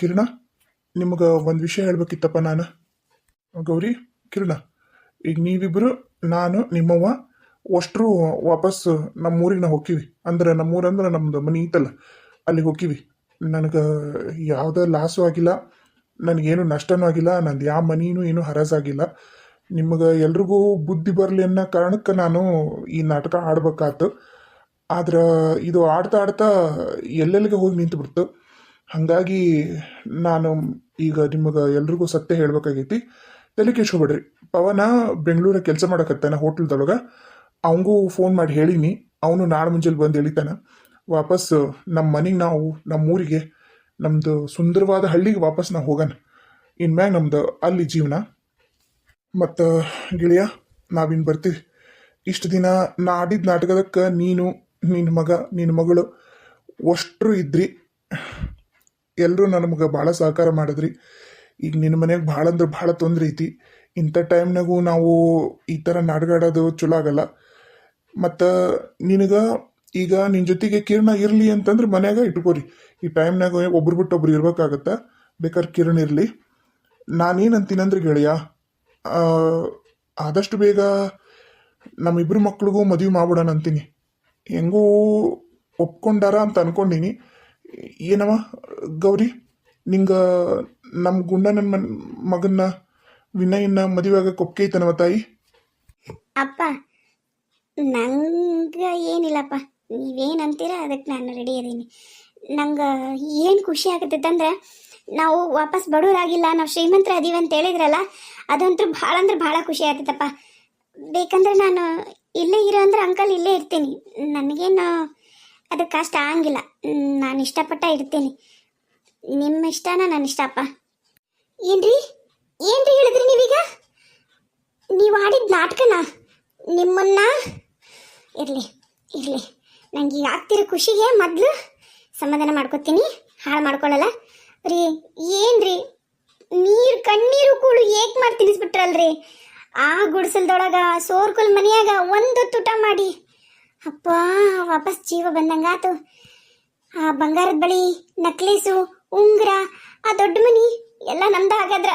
ಕಿರಣ, ನಿಮಗೆ ಒಂದು ವಿಷಯ ಹೇಳ್ಬೇಕಿತ್ತಪ್ಪ ನಾನು. ಗೌರಿ, ಕಿರಣ, ಈಗ ನೀವಿಬ್ಬರು ನಾನು, ನಿಮ್ಮವ್ವ, ಅಷ್ಟರು ವಾಪಸ್ ನಮ್ಮ ಊರಿಗೆ ನಾವು ಹೋಗ್ತೀವಿ ಅಂದ್ರೆ ನಮ್ಮೂರಂದ್ರೆ ನಮ್ಮದು ಮನೆ ಇತ್ತಲ್ಲ ಅಲ್ಲಿಗೆ ಹೋಗ್ತೀವಿ ನನಗೆ ಯಾವುದೇ ಲಾಸು ಆಗಿಲ್ಲ ನನಗೇನು ನಷ್ಟನೂ ಆಗಿಲ್ಲ, ನಂದು ಯಾವ ಮನೀನೂ ಏನೂ ಹರಾಜಾಗಿಲ್ಲ ನಿಮಗೆ ಎಲ್ರಿಗೂ ಬುದ್ಧಿ ಬರಲಿ ಅನ್ನೋ ಕಾರಣಕ್ಕೆ ನಾನು ಈ ನಾಟಕ ಆಡ್ಬೇಕಾತು. ಆದ್ರೆ ಇದು ಆಡ್ತಾ ಆಡ್ತಾ ಎಲ್ಲೆಲ್ಲಿಗೆ ಹೋಗಿ ನಿಂತು ಹಾಗಾಗಿ ನಾನು ಈಗ ನಿಮಗೆ ಎಲ್ರಿಗೂ ಸತ್ಯ ಹೇಳ್ಬೇಕಾಗೈತಿ. ತಲೆ ಕೆಡ್ಸ್ಕೊಬೇಡ್ರಿ ಪವನ ಬೆಂಗಳೂರಿಗೆ ಕೆಲಸ ಮಾಡಕತ್ತಾನ ಹೋಟ್ಲ್ದೊಳಗೆ. ಅವಂಗೂ ಫೋನ್ ಮಾಡಿ ಹೇಳೀನಿ. ಅವನು ನಾಳೆ ಮುಂಜಾನೆ ಬಂದು ಎಳಿತಾನೆ. ವಾಪಸ್ ನಮ್ಮ ಮನೆಗೆ ನಾವು ನಮ್ಮ ಊರಿಗೆ ನಮ್ಮದು ಸುಂದರವಾದ ಹಳ್ಳಿಗೆ ವಾಪಸ್ ನಾವು ಹೋಗೋಣ. ಇನ್ಮ್ಯಾಗ ನಮ್ಮದು ಅಲ್ಲಿ ಜೀವನ. ಮತ್ತು ಗೆಳೆಯ ನಾವಿನ್ನು ಬರ್ತೀವಿ. ಇಷ್ಟು ದಿನ ನಾಡಿದ ನಾಟಕದಕ್ಕೆ ನೀನು ನಿನ್ನ ಮಗ ನಿನ್ನ ಮಗಳು ಅಷ್ಟರು ಇದ್ರಿ. ಎಲ್ಲರೂ ನನಗೆ ಭಾಳ ಸಹಕಾರ ಮಾಡಿದ್ರಿ. ಈಗ ನಿನ್ನ ಮನೆಗೆ ಭಾಳ ಅಂದ್ರೆ ಭಾಳ ತೊಂದರೆ ಐತಿ. ಇಂಥ ಟೈಮ್ನಾಗೂ ನಾವು ಈ ಥರ ನಡ್ಗಾಡೋದು ಚಲೋ ಆಗಲ್ಲ. ಮತ್ತು ನಿನಗೆ ಈಗ ನಿನ್ನ ಜೊತೆಗೆ ಕಿರಣ ಇರಲಿ ಅಂತಂದ್ರೆ ಮನ್ಯಾಗ ಇಟ್ಕೋರಿ. ಈ ಟೈಮ್ನಾಗ ಒಬ್ರು ಬಿಟ್ಟು ಒಬ್ರು ಇರ್ಬೇಕಾಗತ್ತೆ. ಬೇಕಾದ್ರೆ ಕಿರಣ ಇರಲಿ. ನಾನೇನಂತೀನಂದ್ರೆ ಗೆಳೆಯ ಆ, ಆದಷ್ಟು ಬೇಗ ನಮ್ಮಿಬ್ರು ಮಕ್ಳಿಗೂ ಮದುವೆ ಮಾಡ್ಬಿಡೋಣ ಅಂತೀನಿ. ಹೆಂಗೂ ಒಪ್ಕೊಂಡಾರ ಅಂತ ಅನ್ಕೊಂಡೀನಿ. ಏನವ, ಗೌರಿ? ನಿಂಗ ನಮ್ಮ ಗುಂಡ ಮಗನ ಮಗನ್ನ, ವಿನಯನ್ನ ಮದುವೆಯಾಗ ಒಪ್ಕೆ ಐತನವ ತಾಯಿ? ಅಪ್ಪ, ನಂಗೆ ಏನಿಲ್ಲಪ್ಪ. ನೀವೇನಂತೀರ? ಅದಕ್ಕೆ ನಾನು ರೆಡಿ ಅದೀನಿ. ನಂಗೆ ಏನು ಖುಷಿ ಆಗತ್ತಂದ್ರೆ, ನಾವು ವಾಪಸ್ ಬಡವರಾಗಿಲ್ಲ ನಾವು ಶ್ರೀಮಂತರ ಅದೀವಿ ಅಂತ ಹೇಳಿದ್ರಲ್ಲ ಅದಂತೂ ಭಾಳ ಅಂದ್ರೆ ಭಾಳ ಖುಷಿ ಆಗ್ತೈತಪ್ಪ. ಬೇಕಂದ್ರೆ ನಾನು ಇಲ್ಲೇ ಇರೋ ಅಂದ್ರೆ ಅಂಕಲ್ ಇಲ್ಲೇ ಇರ್ತೀನಿ. ನನಗೇನು ಅದು ಕಷ್ಟ ಆಗಂಗಿಲ್ಲ. ನಾನು ಇಷ್ಟಪಟ್ಟ ಇರ್ತೀನಿ ನಿಮ್ಮ ಇಷ್ಟನ ನನ್ನ ಇಷ್ಟಪ್ಪ? ಏನ್ರಿ? ಏನ್ರಿ ಹೇಳಿದ್ರಿ ನೀವೀಗ? ನೀವು ಆಡಿದ ನಾಟಕನ? ನಿಮ್ಮನ್ನ? ಇರಲಿ ಇರಲಿ. ನಂಗೆ ಈಗ ಆಗ್ತಿರೋ ಖುಷಿಗೆ ಮೊದಲು ಸಮಾಧಾನ ಮಾಡ್ಕೊತೀನಿ. ಹಾಳು ಮಾಡ್ಕೊಳ್ಳಲ್ಲ ರೀ, ಏನ್ರಿ? ನೀರು, ಕಣ್ಣೀರು, ಕೂಳು ಏಕ್ ಮಾಡಿ ತಿನ್ನಿಸ್ಬಿಟ್ರಲ್ರಿ ಆ ಗುಡಿಸಲ್ದೊಳಗ ಸೋರ್ಕುಲ್ ಮನೆಯಾಗ ಒಂದು ತುಟ ಮಾಡಿ. ಅಪ್ಪ, ವಾಪಸ್ ಜೀವ ಬಂದಂಗಾತು. ಆ ಬಂಗಾರದ ಬಳಿ ನಕ್ಲೇಸು, ಉಂಗುರ, ಆ ದೊಡ್ಡ ಮನಿ, ಎಲ್ಲ ನಮ್ದು ಹಾಗಾದ್ರ.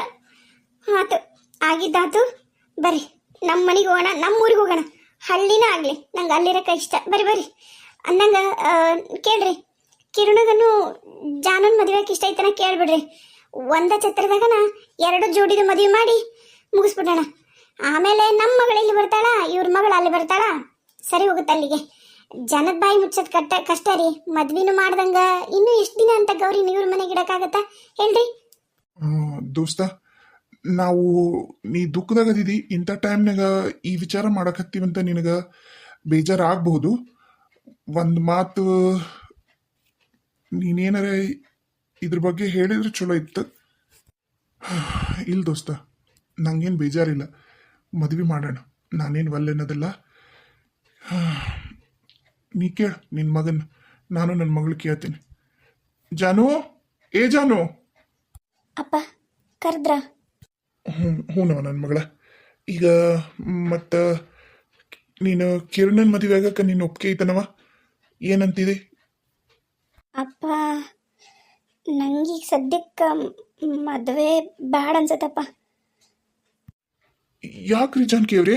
ಆತು, ಆಗಿದ್ದಾತು. ಬರ್ರಿ ನಮ್ಮ ಮನೆಗೆ ಹೋಗೋಣ ನಮ್ಮ ಊರಿಗೆ ಹೋಗೋಣ. ಹಳ್ಳಿನ ಆಗಲಿ, ನಂಗೆ ಅಲ್ಲಿರೋಕೆ ಇಷ್ಟ. ಬರ್ರಿ ಬರ್ರಿ. ಅನ್ನಂಗ ಕೇಳ್ರಿ. ಕಿರಣಗನು ಜಾನನ್ ಮದುವೆಗೆ ಇಷ್ಟ ಐತನ ಕೇಳ್ಬಿಡ್ರಿ. ಒಂದ ಛತ್ರದಾಗನ ಎರಡು ಜೋಡಿದ ಮದುವೆ ಮಾಡಿ ಮುಗಿಸ್ಬಿಡೋಣ. ಆಮೇಲೆ ನಮ್ಮ ಮಗಳು ಇಲ್ಲಿ ಬರ್ತಾಳ, ಇವ್ರ ಮಗಳು ಅಲ್ಲಿ ಬರ್ತಾಳ. ಸರಿ ಹೋಗುತ್ತೆ ಅಲ್ಲಿಗೆ. ಜನದ ಬಾಯಿ ಮುಚ್ಚೋದ್ ಕಟ್ಟ ಕಷ್ಟ ರೀ. ಮದ್ವಿನೂ ಮಾಡ್ದಂಗ ಇನ್ನೂ ಎಷ್ಟು ದಿನ ಅಂತ ಗೌರಿ ನೀವ್ರ ಮನೆಗೆ ಇಡಕ್ಕಾಗತ್ತಾ? ಹೇಳ್ರಿ. ದೋಸ್ತ, ನಾವು ನೀ ದುಃಖದಾಗ ಅದಿದಿ, ಇಂಥ ಟೈಮ್ನಾಗ ಈ ವಿಚಾರ ಮಾಡಕತ್ತೀವಂತ ನಿನಗ ಬೇಜಾರಾಗಬಹುದು. ಒಂದು ಮಾತು ನೀನೇನಾರ ಇದ್ರ ಬಗ್ಗೆ ಹೇಳಿದ್ರೆ ಚಲೋ ಇತ್ತು. ಇಲ್ಲ ದೋಸ್ತ, ನಂಗೇನು ಬೇಜಾರಿಲ್ಲ. ಮದ್ವೆ ಮಾಡೋಣ. ನಾನೇನು ಒಲ್ಲೆನ್ನೋದಿಲ್ಲ ನೀ ಕೇಳು ನಿನ್ನ ಮಗನ ನಾನು ನನ್ನ ಮಗಳು ಕೇಳ್ತೀನಿ. ಜಾನು ಏ ಜಾನು? ಅಪ್ಪ ಕರೆದ್ರ. ಹ್ಞೂ ಹ್ಞೂನವ ನನ್ನ ಮಗಳ. ಈಗ ಮತ್ತು ನೀನು ಕಿರಣನ್ ಮದುವೆ ಆಗಕ್ಕೆ ನೀನು ಒಪ್ಪಿಗೆ ಐತನವ? ಏನಂತಿದೆ? ಅಪ್ಪ ನಂಗೀಗ ಸದ್ಯಕ್ಕೆ ಮದುವೆ ಬ್ಯಾಡ ಅನ್ಸತ್ತಪ್ಪ. ಯಾಕ್ರಿ ಜಾನ್ಕಿ ಅವ್ರಿ?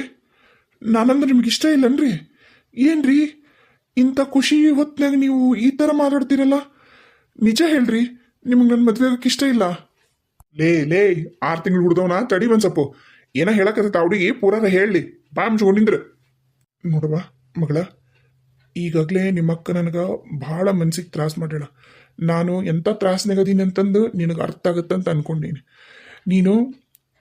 ನಾನಂದ್ರೆ ನಿಮ್ಗೆ ಇಷ್ಟ ಇಲ್ಲನ್ರಿ? ಏನ್ರಿ? ಇಂಥ ಖುಷಿ ಹೊತ್ನಾಗ ನೀವು ಈ ಥರ ಮಾತಾಡ್ತೀರಲ್ಲ? ನಿಜ ಹೇಳ್ರಿ ನಿಮ್ಗೆ ನನ್ನ ಮದುವೆ ಆಗಕ್ಕೆ ಇಷ್ಟ ಇಲ್ಲ. ಲೇ ಲೇ ಆರು ತಿಂಗಳು ಹುಡ್ದವನ ತಡಿ ಬಂದ್ಸಪ್ಪು ಏನೋ ಹೇಳಕತ್ತ ಅವಡಿಗೆ ಪೂರಾರ ಹೇಳಿ ಬಾ ನಿಂದ್ರ. ನೋಡವ್ವ ಮಗಳ ಈಗಾಗಲೇ ನಿಮ್ಮ ಅಕ್ಕ ನನಗೆ ಭಾಳ ಮನ್ಸಿಗೆ ತ್ರಾಸ ಮಾಡ್ಯಾಳ. ನಾನು ಎಂಥ ತ್ರಾಸನಾಗದೀನಿ ಅಂತಂದು ನಿನಗೆ ಅರ್ಥ ಆಗುತ್ತಂತ ಅನ್ಕೊಂಡೀನಿ. ನೀನು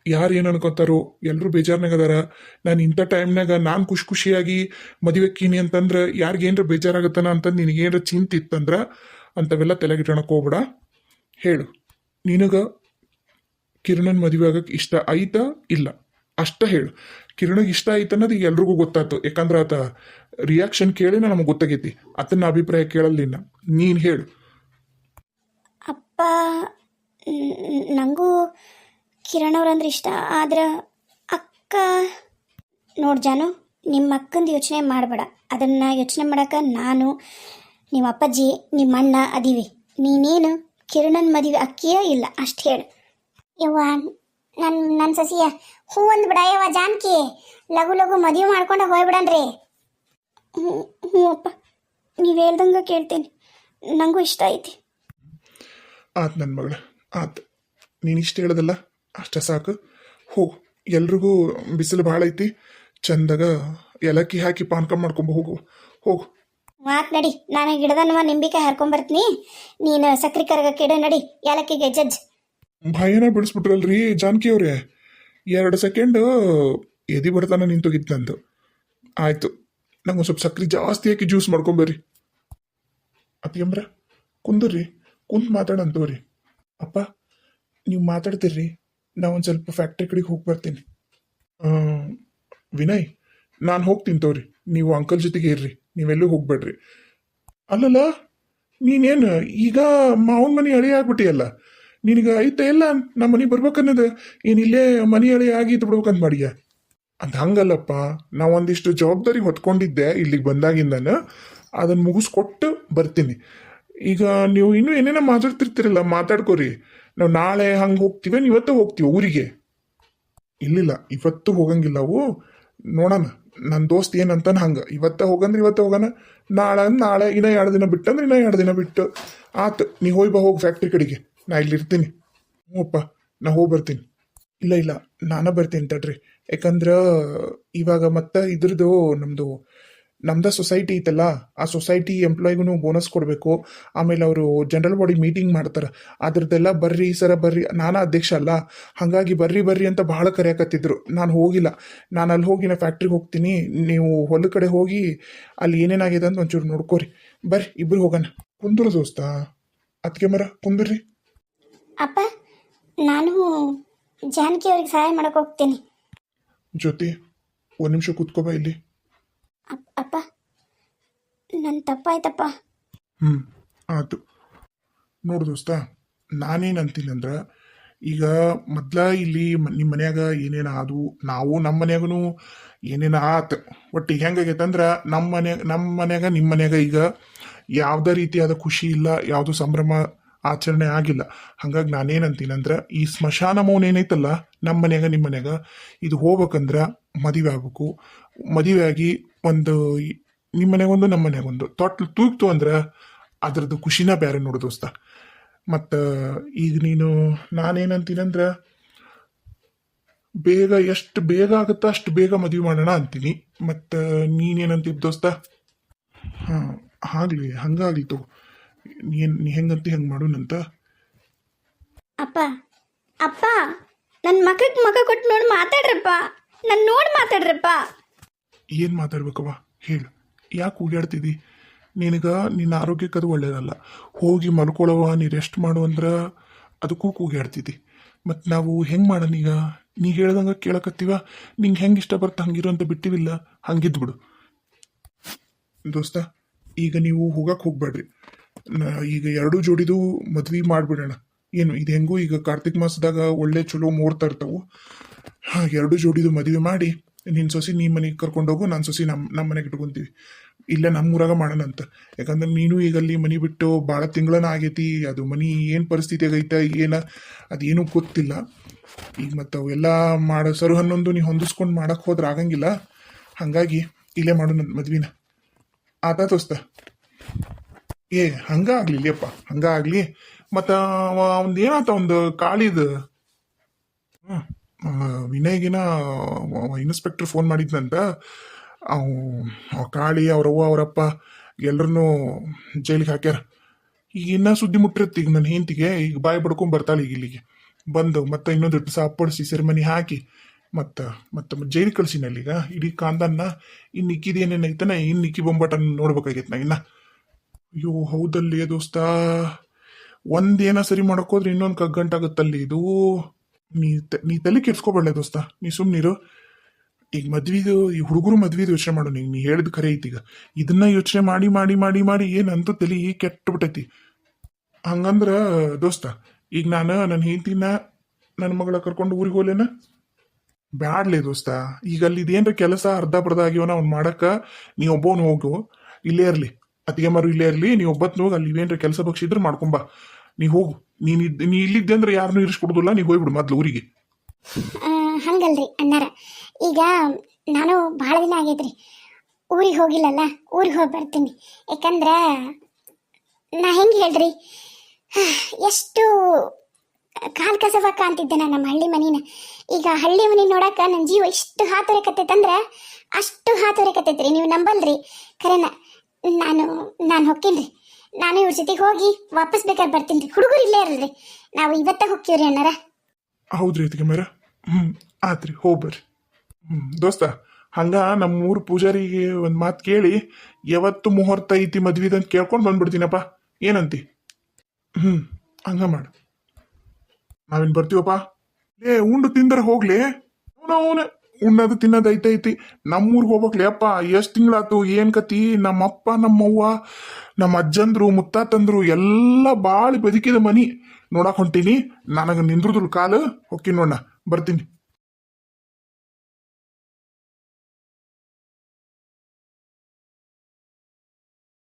ಯಾರು ಏನು ಅನ್ಕೊತಾರೋ ಎಲ್ಲರೂ ಬೇಜಾರ್ನಾಗದಾರ. ನಾನು ಇಂಥ ಟೈಮ್ನಾಗ ನಾನು ಖುಷಿ ಖುಷಿಯಾಗಿ ಮದುವೆಕ್ಕೀನಿ ಅಂತಂದ್ರೆ ಯಾರಿಗೇನ್ರ ಬೇಜಾರಾಗತ್ತನ ನಿನಗೇನ್ರ ಚಿಂತೆ ಇತ್ತಂದ್ರೆ ಅಂಥವೆಲ್ಲ ತಲೆಗಿಟ್ಟಣಕ್ಕೆ ಹೋಗ್ಬೇಡ. ಹೇಳು. ನಿನಗೆ ಕಿರಣನ್ ಮದುವೆ ಆಗಕ್ಕೆ ಇಷ್ಟ ಆಯ್ತಾ ಇಲ್ಲ? ಅಷ್ಟ ಹೇಳು. ಕಿರಣಗೆ ಇಷ್ಟ ಆಯ್ತು ಅನ್ನೋದು ಎಲ್ರಿಗೂ ಗೊತ್ತಾಯ್ತು ಯಾಕಂದ್ರೆ ಆತ ರಿಯಾಕ್ಷನ್ ಕೇಳಿ ನಮಗೆ ಗೊತ್ತಾಗೈತಿ. ಆತನ ಅಭಿಪ್ರಾಯ ಕೇಳಲಿಲ್ಲ ನೀನು ಹೇಳು. ಅಪ್ಪ, ನ್- ನನಗೂ ಕಿರಣ್ ಅವ್ರಂದ್ರೆ ಇಷ್ಟ. ಆದ್ರೆ ಅಕ್ಕ ನೋಡ್ ಜಾನು ನಿಮ್ಮ ಅಕ್ಕಂದು ಯೋಚನೆ ಮಾಡಬೇಡ. ಅದನ್ನು ಯೋಚನೆ ಮಾಡೋಕೆ ನಾನು ನಿಮ್ಮ ಅಪ್ಪಾಜಿ ನಿಮ್ಮ ಅಣ್ಣ ಅದೀವಿ. ನೀನೇನು ಕಿರಣನ್ ಮದುವೆ ಅಕ್ಕಿಯೇ ಇಲ್ಲ ಅಷ್ಟು ಹೇಳು. ಯವ್ವ ನನ್ನ ನನ್ನ ಸಸಿಯ ಹೂ ಒಂದು ಬಿಡ ಯವ್ವ ಜಾನ್ಕಿ. ಲಘು ಲಘು ಮದುವೆ ಮಾಡ್ಕೊಂಡು ಹೋಗ್ಬಿಡನ್ರಿ. ಹ್ಞೂ ಹ್ಞೂ ಅಪ್ಪ ನೀವು ಹೇಳ್ದಂಗೆ ಕೇಳ್ತೀನಿ. ನನಗೂ ಇಷ್ಟ ಐತಿ. ಆತ್ ನನ್ನ ಮಗಳ ಆತ್. ನೀನು ಇಷ್ಟು ಹೇಳೋದಲ್ಲ? ಅಷ್ಟೇ ಸಾಕು. ಹೋಗು ಎಲ್ರಿಗೂ ಬಿಸಿಲು ಭಾಳ ಐತಿ. ಚಂದಾಗ ಏಲಕ್ಕಿ ಹಾಕಿ ಪಾನಕ ಮಾಡ್ಕೊಂಬ ಹೋಗು. ಹೋಗು. ಮಾತ್ ನಡಿ ನಾನು ಗಿಡದನ್ವ ನಿಂಬಿಕಾಯಿ ಹರ್ಕೊಂಬರ್ತೀನಿ ನೀನು ಸಕ್ರೆ ಕರಗ ಕೆಡು ನಡಿ ಏಲಕ್ಕಿಗೆ ಜಜ್ಜ್ ಭಯನ ಬಿಡಿಸ್ಬಿಟ್ರಲ್ರಿ ಜಾನಕಿ ಅವ್ರೆ. ಎರಡು ಸೆಕೆಂಡ್ ಎದಿ ಬರ್ತಾನೆ ನಿಂತೋಗಿತ್ತು ನಂದು. ಆಯಿತು ನಂಗೆ ಸ್ವಲ್ಪ ಸಕ್ರೆ ಜಾಸ್ತಿ ಹಾಕಿ ಜ್ಯೂಸ್ ಮಾಡ್ಕೊಂಬರ್ರಿ. ಅತ್ತಿಯಂಬ್ರ ಕುಂದ್ರಿ ಕುಂತ್ ಮಾತಾಡಂತವ್ರಿ. ಅಪ್ಪ ನೀವು ಮಾತಾಡ್ತೀರ್ರಿ. ನಾ ಒಂದು ಸ್ವಲ್ಪ ಫ್ಯಾಕ್ಟ್ರಿ ಕಡೆಗೆ ಹೋಗಿ ಬರ್ತೀನಿ. ವಿನಯ್, ನಾನು ಹೋಗ್ತೀನಿ ತೋರಿ. ನೀವು ಅಂಕಲ್ ಜೊತೆಗೆ ಇರ್ರಿ. ನೀವೆಲ್ಲೂ ಹೋಗ್ಬೇಡ್ರಿ. ಅಲ್ಲಲ್ಲ, ನೀನೇನು ಈಗ ಮಾವನ ಮನೆ ಅಳೆ ಆಗ್ಬಿಟ್ಟಿಯಲ್ಲ? ನಿನಗೆ ಐತೆ ಇಲ್ಲ ನಮ್ಮ ಮನೆ ಬರ್ಬೇಕನ್ನೋದು? ಏನು ಇಲ್ಲೇ ಮನೆ ಅಳೆ ಆಗಿ ಬಿಡ್ಬೇಕಂತ ಮಾಡಿಯ? ಅದು ಹಂಗಲ್ಲಪ್ಪ, ನಾ ಒಂದಿಷ್ಟು ಜವಾಬ್ದಾರಿ ಹೊತ್ಕೊಂಡಿದ್ದೆ ಇಲ್ಲಿಗೆ ಬಂದಾಗಿಂದನ. ಅದನ್ನು ಮುಗಿಸ್ಕೊಟ್ಟು ಬರ್ತೀನಿ. ಈಗ ನೀವು ಇನ್ನೂ ಏನೇನೋ ಮಾತಾಡ್ತಿರ್ತೀರಲ್ಲ, ಮಾತಾಡ್ಕೋರಿ. ನಾವು ನಾಳೆ ಹಂಗೆ ಹೋಗ್ತೀವಿ ಇವತ್ತೇ ಹೋಗ್ತೀವಿ ಊರಿಗೆ. ಇಲ್ಲಿಲ್ಲ, ಇವತ್ತು ಹೋಗಂಗಿಲ್ಲ ಅವು ನೋಡೋಣ ನನ್ನ ದೋಸ್ತ್ ಏನಂತಾನೆ ಹಂಗೆ. ಇವತ್ತ ಹೋಗಂದ್ರೆ ಇವತ್ತ ಹೋಗೋಣ. ನಾಳೆ ನಾಳೆ, ಇನ್ನೂ ಎರಡು ದಿನ ಬಿಟ್ಟು ಅಂದ್ರೆ ಇನ್ನೂ ಎರಡು ದಿನ ಬಿಟ್ಟು. ಆತು, ನೀ ಹೋಗಿ ಬಾ, ಹೋಗಿ ಫ್ಯಾಕ್ಟ್ರಿ ಕಡೆಗೆ. ನಾ ಇಲ್ಲಿ ಇರ್ತೀನಿ ಹ್ಞೂಪ್ಪ ನಾ ಹೋಗಿ ಬರ್ತೀನಿ. ಇಲ್ಲ ಇಲ್ಲ, ನಾನೇ ಬರ್ತೀನಿ ತಡ್ರಿ. ಯಾಕಂದ್ರೆ ಇವಾಗ ಮತ್ತೆ ಇದ್ರದ್ದು ನಮ್ಮದು ನಮ್ದ ಸೊಸೈಟಿ ಐತಲ್ಲ ಆ ಸೊಸೈಟಿ ಎಂಪ್ಲಾಯ್ಗೂ ಬೋನಸ್ ಕೊಡಬೇಕು. ಆಮೇಲೆ ಅವರು ಜನರಲ್ ಬಾಡಿ ಮೀಟಿಂಗ್ ಮಾಡ್ತಾರೆ. ಅದ್ರದ್ದೆಲ್ಲ ಬರ್ರಿ ಸರ ಬರ್ರಿ ನಾನು ಅಧ್ಯಕ್ಷ ಅಲ್ಲ. ಹಾಗಾಗಿ ಬರ್ರಿ ಬರ್ರಿ ಅಂತ ಭಾಳ ಕರೆಯಕತ್ತಿದ್ರು. ನಾನು ಹೋಗಿಲ್ಲ. ನಾನು ಅಲ್ಲಿ ಹೋಗಿ ನಾ ಫ್ಯಾಕ್ಟ್ರಿಗೆ ಹೋಗ್ತೀನಿ. ನೀವು ಹೊಲ ಕಡೆ ಹೋಗಿ ಅಲ್ಲಿ ಏನೇನಾಗಿದೆ ಅಂತ ಒಂಚೂರು ನೋಡ್ಕೋರಿ. ಬರ್ರಿ ಇಬ್ರು ಹೋಗೋಣ. ಕುಂದ್ರ ದೋಸ್ತ. ಅದಕ್ಕೆ ಮರ ಕುಂದ್ರಿ ಅಪ್ಪ ನಾನು ಜಾನಕಿ ಅವ್ರಿಗೆ ಸಹಾಯ ಮಾಡಕ್ಕೆ ಹೋಗ್ತೀನಿ. ಜೊತೆ ಒಂದು ನಿಮಿಷ ಕೂತ್ಕೋಬಾ ಇಲ್ಲಿ. ಅಪ್, ಅಪ್ಪ ನನ್ನ ತಪ್ಪಾಯ್ತಪ್ಪ. ಹ್ಞೂ ಆಯ್ತು. ನೋಡು ದೋಸ್ತ, ನಾನೇನು ಅಂತೀನಂದ್ರೆ ಈಗ ಮೊದ್ಲ ಇಲ್ಲಿ ನಿಮ್ಮ ಮನ್ಯಾಗ ಏನೇನು ಆದವು, ನಾವು ನಮ್ಮ ಮನ್ಯಾಗೂ ಏನೇನು ಆತು, ಒಟ್ಟು ಈಗ ಹೆಂಗಾಗೈತೆ ಅಂದ್ರೆ ನಮ್ಮ ಮನೆ ನಮ್ಮ ಮನ್ಯಾಗ ನಿಮ್ಮ ಮನ್ಯಾಗ ಈಗ ಯಾವುದೇ ರೀತಿಯಾದ ಖುಷಿ ಇಲ್ಲ, ಯಾವುದು ಸಂಭ್ರಮ ಆಚರಣೆ ಆಗಿಲ್ಲ. ಹಂಗಾಗಿ ನಾನೇನಂತೀನಂದ್ರೆ ಈ ಸ್ಮಶಾನ ಮೌನ ಏನೈತಲ್ಲ ನಮ್ಮ ಮನ್ಯಾಗ ನಿಮ್ಮ ಮನ್ಯಾಗ, ಇದು ಹೋಗ್ಬೇಕಂದ್ರೆ ಮದುವೆ ಆಗ್ಬೇಕು. ಮದುವೆ ಆಗಿ ಒಂದು ನಿಮ್ಮ ಮನೆಗೊಂದು, ನಮ್ಮ ಮನೆಗೊಂದು. ತೊಟ್ಲು ತೂಗ್ತು ಅಂದ್ರೆ ಅದ್ರದ್ದು ಖುಷಿನ ಬೇರೆ ನೋಡು ದೋಸ್ತ. ಮತ್ತು ಈಗ ನೀನು ನಾನೇನಂತೀನಂದ್ರೆ ಬೇಗ ಎಷ್ಟು ಬೇಗ ಆಗುತ್ತೆ ಅಷ್ಟು ಬೇಗ ಮದುವೆ ಮಾಡೋಣ ಅಂತೀನಿ. ಮತ್ತು ನೀನೇನಂತೀವಿ ದೋಸ್ತ? ಹಾಂ, ಆಗಲಿ, ಹಂಗಾಗ್ಲಿ ತಗೋ. ನೀನು ನೀ ಹೆಂಗಂತಿ ಹೆಂಗೆ ಮಾಡೋಣಂತ? ಅಪ್ಪ ಅಪ್ಪ ನನ್ನ ಮಗಕ್ಕೆ ಮಗ ಕೊಟ್ಟು ನೋಡಿ ಮಾತಾಡ್ರಪ್ಪ. ನನ್ನ ನೋಡಿ ಮಾತಾಡ್ರಪ್ಪ. ಏನು ಮಾತಾಡ್ಬೇಕವ್ವ ಹೇಳು. ಯಾಕೆ ಓಡಾಡ್ತಿದ್ದಿ ನಿನಗೆ ನಿನ್ನ ಆರೋಗ್ಯಕ್ಕೆ ಅದು ಒಳ್ಳೇದಲ್ಲ. ಹೋಗಿ ಮಲ್ಕೊಳ್ಳೋವ ನೀ ರೆಸ್ಟ್ ಮಾಡು ಅಂದ್ರೆ ಅದಕ್ಕೂ ಕೂಗಾಡ್ತಿದ್ದಿ ಮತ್ತು ನಾವು ಹೆಂಗೆ ಮಾಡೋಣ ಈಗ? ನೀ ಹೇಳ್ದಂಗೆ ಕೇಳಕತ್ತೀವ? ನಿಂಗೆ ಹೆಂಗೆ ಇಷ್ಟ ಬರ್ತಾ ಹಂಗಿರು ಅಂತ ಬಿಟ್ಟಿವಿಲ್ಲ, ಹಂಗಿದ್ಬಿಡು. ದೋಸ್ತ, ಈಗ ನೀವು ಹೋಗಕ್ಕೆ ಹೋಗ್ಬೇಡ್ರಿ ಈಗ ಎರಡೂ ಜೋಡಿದು ಮದ್ವೆ ಮಾಡಿಬಿಡೋಣ. ಏನು, ಇದು ಹೆಂಗೂ ಈಗ ಕಾರ್ತಿಕ್ ಮಾಸದಾಗ ಒಳ್ಳೆ ಚಲೋ ಮುಹೂರ್ತ ಇರ್ತಾವು. ಹಾಂ, ಎರಡು ಜೋಡಿದು ಮದುವೆ ಮಾಡಿ ನಿನ್ನ ಸೊಸಿ ನೀ ಮನೆಗೆ ಕರ್ಕೊಂಡೋಗು ನಾನು ಸೊಸಿ ನಮ್ಮ ನಮ್ಮ ಮನೆಗೆ ಇಟ್ಕೊಂತೀವಿ. ಇಲ್ಲೇ ನಮ್ಮೂರಾಗ ಮಾಡೋಣ ಅಂತ ಯಾಕಂದ್ರೆ ನೀನು ಈಗ ಅಲ್ಲಿ ಮನೆ ಬಿಟ್ಟು ಭಾಳ ತಿಂಗಳನ ಆಗೈತಿ ಅದು ಮನೆ ಏನು ಪರಿಸ್ಥಿತಿ ಆಗೈತೆ, ಏನ, ಅದೇನು ಗೊತ್ತಿಲ್ಲ. ಈಗ ಮತ್ತು ಅವೆಲ್ಲ ಮಾಡೋ ಸರು ಹನ್ನೊಂದು ನೀ ಹೊಂದಿಸ್ಕೊಂಡು ಮಾಡಕ್ಕೆ ಹೋದ್ರೆ ಆಗಂಗಿಲ್ಲ. ಹಾಗಾಗಿ ಇಲ್ಲೇ ಮಾಡೋಣ ಮದ್ವಿನ. ಆತ ತೋಸ್ತ ಏ, ಹಂಗ ಆಗ್ಲಿಲ್ಲಪ್ಪ. ಹಂಗ ಆಗ್ಲಿ. ಮತ್ತು ಒಂದು ಏನಾತ ಒಂದು ಕಾಳಿದು ಹ್ಮ್. ವಿನಯ್ಗಿನ ಇನ್ಸ್ಪೆಕ್ಟರ್ ಫೋನ್ ಮಾಡಿದ್ನಂತ, ಅವ್ ಕಾಳಿ ಅವ್ರವ್ವ ಅವರಪ್ಪ ಎಲ್ಲರನ್ನೂ ಜೈಲಿಗೆ ಹಾಕ್ಯಾರ. ಈಗ ಇನ್ನೂ ಸುದ್ದಿ ಮುಟ್ಟಿರುತ್ತೆ ಈಗ ನನ್ನ ಹೆಂಡತಿಗೆ, ಈಗ ಬಾಯಿ ಬಡ್ಕೊಂಡ್ ಬರ್ತಾಳೆ ಈಗ ಇಲ್ಲಿಗೆ. ಬಂದು ಮತ್ತೆ ಇನ್ನೊಂದು ಸಾಪಡಿಸಿ, ಸೆರೆಮನಿ ಹಾಕಿ, ಮತ್ತು, ಮತ್ತೆ ಜೈಲಿಗೆ ಕಳ್ಸಿನಲ್ಲಿ ಈಗ ಇಡೀ ಕಾಂದನ್ನ ಇನ್ನು ಇಕ್ಕಿದ ಇನ್ ಇನ್ನು ಇಕ್ಕಿ ಬೊಂಬಾಟನ್ನು ನೋಡ್ಬೇಕಾಗೈತೆ ನಾ ಇನ್ನ. ಅಯ್ಯೋ, ಹೌದಲ್ಲಿ ದೋಸ್ತ. ಒಂದೇನ ಸರಿ ಮಾಡಕ್ಕೋದ್ರೆ ಇನ್ನೊಂದು ಕಗ್ಗಂಟಾಗುತ್ತಲ್ಲಿ ಇದು. ನೀ ನೀ ತಲೆ ಕೆಡ್ಸ್ಕೊಬೇಡ ದೋಸ್ತ. ನೀ ಸುಮ್ಮನಿರು ಈಗ ಮದ್ವಿದು, ಈ ಹುಡುಗರು ಮದ್ವಿದು ಯೋಚನೆ ಮಾಡು. ನೀ ನೀ ಹೇಳಿದ್ ಕರೆ ಐತಿ ಈಗ. ಇದನ್ನ ಯೋಚನೆ ಮಾಡಿ ಮಾಡಿ ಮಾಡಿ ಮಾಡಿ ಏನಂತೂ ತಲೆ ಕೆಟ್ಟು ಬಿಟ್ಟೈತಿ ಹಂಗಂದ್ರ ದೋಸ್ತ, ಈಗ ನಾನು ನನ್ನ ಹೆಂಡತಿನ ನನ್ನ ಮಗಳ ಕರ್ಕೊಂಡು ಊರಿಗೆ ಹೋಲೇನ ಬ್ಯಾಡ್ಲಿ ದೋಸ್ತ. ಈಗ ಅಲ್ಲಿ ಇದೇನ್ರ ಕೆಲಸ ಅರ್ಧ ಬರ್ಧ ಆಗ್ಯವನ ಅವ್ನು ಮಾಡಕ್ಕ ನೀ ಒಬ್ಬವನು ಹೋಗು. ಇಲ್ಲೇ ಇರ್ಲಿ. ಅತ್ತಿಗೆ ಮರು ಇಲ್ಲೇ ಇರ್ಲಿ. ನೀ ಒಬ್ಬತ್ನ ಹೋಗಿ ಅಲ್ಲಿ ಇವೇನ್ರ ಕೆಲಸ ಬಗ್ಸಿದ್ರೆ ಮಾಡ್ಕೊಂಬ. ನೀ ಹೋಗು. ನೀನ್ ನೀ ಇಲ್ಲಿದ್ದೆ ಅಂದ್ರೆ ಯಾರನ್ನೂ ಇರಿಸ್ಕೊಡುದಿಲ್ಲ, ನೀ ಹೋಗ್ಬಿಡು ಮೊದ್ಲು ಊರಿಗೆ. ಹಂಗಲ್ರಿ ಅಣ್ಣಾರ. ಈಗ ನಾನು ಭಾಳ ದಿನ ಆಗೈತ್ರಿ. ಊರಿಗೆ ಹೋಗಿಲ್ಲಲ್ಲ, ಊರಿಗೆ ಹೋಗಿ ಬರ್ತೀನಿ. ಯಾಕಂದ್ರೆ ನಾ ಹೆಂಗೆ ಹೇಳ್ರಿ? ಎಷ್ಟು ಕಾಲ್ ಕಸವ ಕಾಣ್ತಿದ್ದೆ ನಾನು ನಮ್ಮ ಹಳ್ಳಿ ಮನಿನ. ಈಗ ಹಳ್ಳಿ ಮನೆ ನೋಡಾಕ ನನ್ನ ಜೀವ ಇಷ್ಟು ಹಾತೊರೆಕತ್ತೈತಂದ್ರೆ ಅಷ್ಟು ಹಾತೊರೆಕತ್ತೈತ್ರಿ. ನೀವು ನಂಬಲ್ರಿ? ಖರೇನ, ನಾನು ನಾನು ಹೊಕ್ಕೀನ್ರಿ. ನಾನು ಇವ್ರ ಜೊತೆಗೆ ಹೋಗಿ ವಾಪಸ್ ಬೇಕಾದ್ರೆ ಬರ್ತೀನಿ ರೀ. ಹುಡುಗರು ಇಲ್ಲೇ ಇರಲ್ರಿ ನಾವು ಇವತ್ತ ಹೋಗ್ತೀವ್ರಿ ಅಣ್ಣಾರ. ಹೌದ್ರಿ ಇದಕ್ಕೆ ಮೇರ. ಹ್ಮ್, ಆತ್ರಿ ಹೋಗ್ಬರ್ರಿ ಹ್ಮ್, ದೋಸ್ತ, ಹಂಗ ನಮ್ಮ ಊರು ಪೂಜಾರಿಗೆ ಒಂದ್ ಮಾತು ಕೇಳಿ ಯಾವತ್ತು ಮುಹೂರ್ತ ಐತಿ ಮದ್ವಿದಂತ ಕೇಳ್ಕೊಂಡು ಬಂದ್ಬಿಡ್ತೀನಪ್ಪ. ಏನಂತಿ? ಹ್ಮ್, ಹಂಗ ಮಾಡು. ನಾವೇನ್ ಬರ್ತೀವಪ್ಪ? ಏ ಉಂಡು ತಿಂದ್ರೆ ಹೋಗ್ಲಿ? ಅವನ. ಉಣ್ಣದು ತಿನ್ನೋದು ಐತೈತಿ ನಮ್ಮೂರ್ಗೆ ಹೋಗ್ಬೇಕ್ಲಿ ಅಪ್ಪ, ಎಷ್ಟು ತಿಂಗಳಾತು ಏನ್ ಕತಿ? ನಮ್ಮಪ್ಪ, ನಮ್ಮವ್ವ, ನಮ್ಮ ಅಜ್ಜಂದ್ರು, ಮುತ್ತಾತಂದ್ರು, ಎಲ್ಲ ಭಾಳ ಬದುಕಿದ ಮನಿ. ನೋಡಕ್ಕೆ ಹೊಂಟೀನಿ. ನನಗೆ ನಿಂದ್ರದ್ರು ಕಾಲು. ಹೊಕ್ಕಿ ನೋಡೋಣ ಬರ್ತೀನಿ.